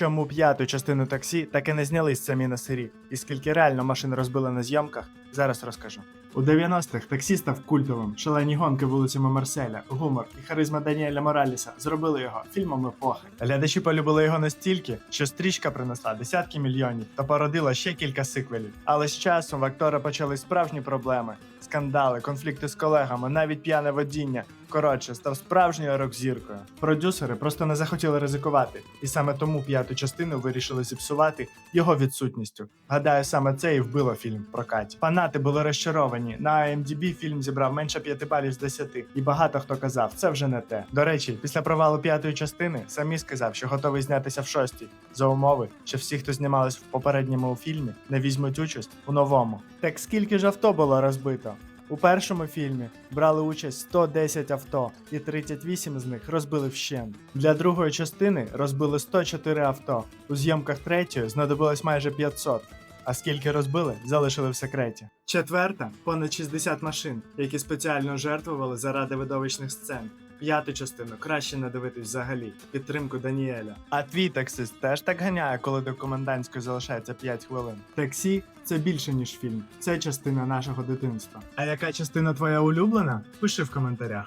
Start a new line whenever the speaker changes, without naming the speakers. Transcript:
чому п'яту частину таксі так і не зняли самі на сирі, і скільки реально машин розбили на зйомках, зараз розкажу. У 90-х таксі став культовим. Шалені гонки вулицями Марселя, гумор і харизма Даніеля Мораліса зробили його фільмом епохи. Глядачі полюбили його настільки, що стрічка принесла десятки мільйонів та породила ще кілька сиквелів. Але з часом в актора почали справжні проблеми: скандали, конфлікти з колегами, навіть п'яне водіння. Коротше, став справжньою рок-зіркою. Продюсери просто не захотіли ризикувати, і саме тому п'яту частину вирішили зіпсувати його відсутністю. Гадаю, саме це і вбило фільм в прокаті. Фанати були розчаровані. На IMDb фільм зібрав менше 5 балів з 10, і багато хто казав, це вже не те. До речі, після провалу п'ятої частини самі сказав, що готовий знятися в шостій за умови, що всі, хто знімались в попередньому фільмі, не візьмуть участь у новому. Так скільки ж авто було розбито? У першому фільмі брали участь 110 авто, і 38 з них розбили вщент. Для другої частини розбили 104 авто. У зйомках третьої знадобилось майже 500. А скільки розбили, залишили в секреті. Четверта понад 60 машин, які спеціально жертвували заради видовищних сцен. П'яту частину краще не дивитись взагалі. Підтримку Даніеля. А твій таксист теж так ганяє, коли до комендантської залишається 5 хвилин. Таксі це більше ніж фільм. Це частина нашого дитинства. А яка частина твоя улюблена? Пиши в коментарях.